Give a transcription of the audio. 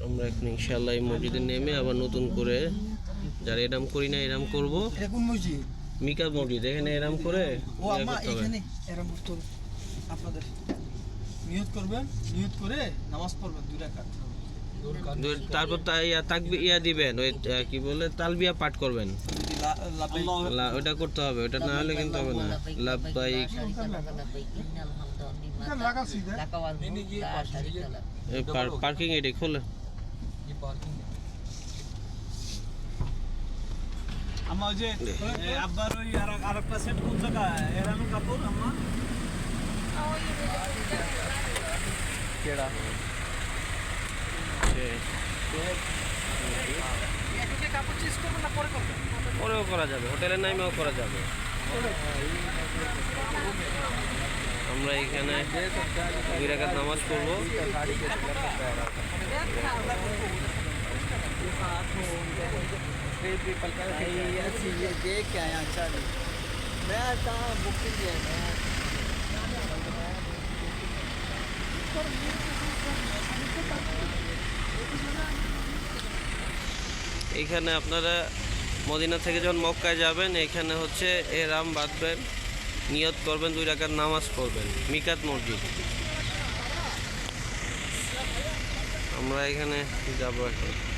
আমরা এখন ইনশাল্লাহ এই মসজিদে নেমে আবার নতুন করে যারা এরাম করি না এরাম করব। এটা কোন মসজিদ? মিকা মসজিদ এখানে এরাম করে ও ইয়া আম্মা এখানে এরম করতে আপনাদের নিয়ত করবেন নিয়ত করে নামাজ পড়বেন দুই রাকাত। তারপর ইয়া তাকবি ইয়া দিবেন ওই কি বলে তালবিয়া পাঠ করবেন। লা- ওটা করতে হবে ওটা না হলে কিন্তু হবে না। লাভবাইক পার্কিং এটি খোলে। আম্মা ওই যে আব্বার ওই আর একটা সেট কোন জায়গায় এরানো কাপড় আম্মা কেডা পরেও করা যাবে হোটেলের নামেও করা যাবে আমরা এখানে দুই রাকাত নামাজ পড়ব ये देख के आया अच्छा जी मैं कहाँ बुकिंग किया मैं এখানে আপনারা মদিনা থেকে যখন মক্কায় যাবেন এখানে হচ্ছে এরাম বাঁধবেন নিয়ত করবেন দুই রাকাত নামাজ পড়বেন মিকাত মসজিদ আমরা এখানে যাবো এখন